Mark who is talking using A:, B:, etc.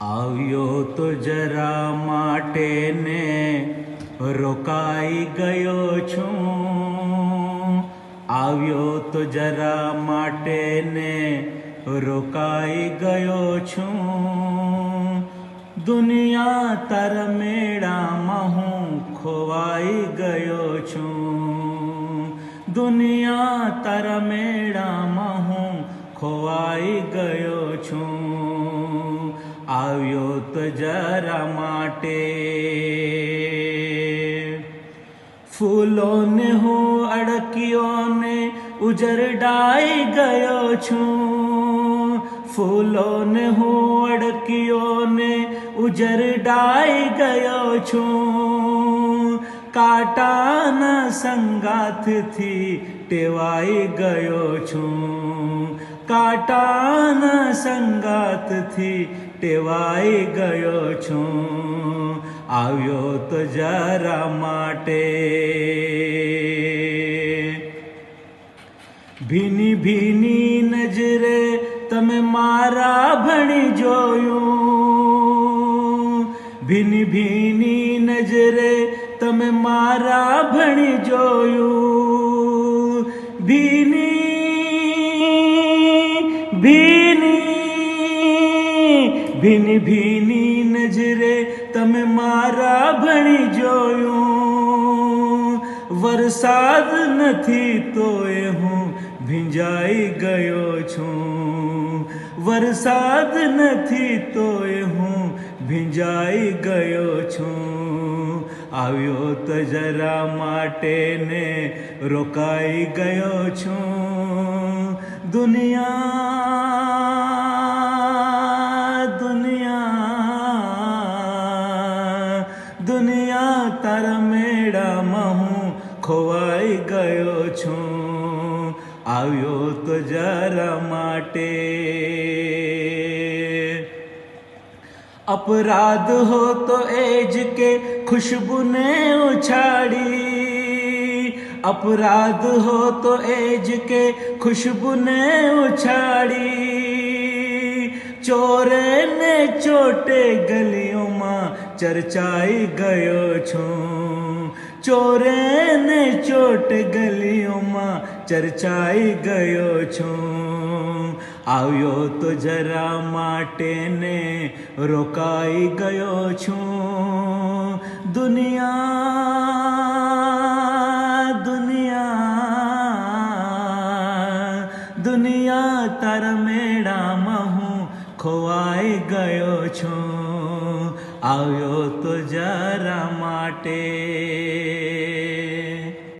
A: આવ્યો તો જરા માટે ને રોકાઈ ગયો છું. આવ્યો તો જરા માટે ને રોકાઈ ગયો છું. દુનિયા તર મેળામાં હું ખોવાઈ ગયો છું. દુનિયા તર મેળામાં હું ખોવાઈ ગયો છું. આવ્યો તો જરા માટે. ફૂલોને હું અડકીઓને ઉજરડાઈ ગયો છું. ફૂલોને હું અડકીઓને ઉજરડાઈ ગયો છું. કાંટાના સંગાથથી ટેવાઈ ગયો છું. કાંટાના સંગાતથી ટેવાઈ ગયો છું. આવ્યો તો જરા માટે. ભીની ભીની નજરે તમે મારા ભણી જોયું. ભીની ભીની નજરે તમે મારા ભણી જોયું. ભીની ભીની ભીની નજરે તમે મારા ભણી જોયું. વરસાદ નથી તોય હું ભીંજાઈ ગયો છું. વરસાદ નથી તોય હું ભીંજાઈ ગયો છું. આવ્યો તો જરા માટે ને રોકાઈ ગયો છું. દુનિયા દુનિયા દુનિયા તારા મેળામાં હું ખોવાઈ ગયો છું આવ્યો તો જરા માટે અપરાધ હો તો એ જ કે ખુશ્બુને ઉછાળી અપરાધ હો તો એ જ કે ખુશ્બુને ઉછાળી ચોરે ને ચોટે ગલીઓમાં ચર્ચાઈ ગયો છું. ચોરે ને ચોટ ગલીઓમાં ચર્ચાઈ ગયો છું. આવ્યો તો જરા માટે ને રોકાઈ ગયો છું. દુનિયા દુનિયા દુનિયા તારા મેળામાં હું ખોવાઈ ગયો છું. આવ્યો તો જરા માટે.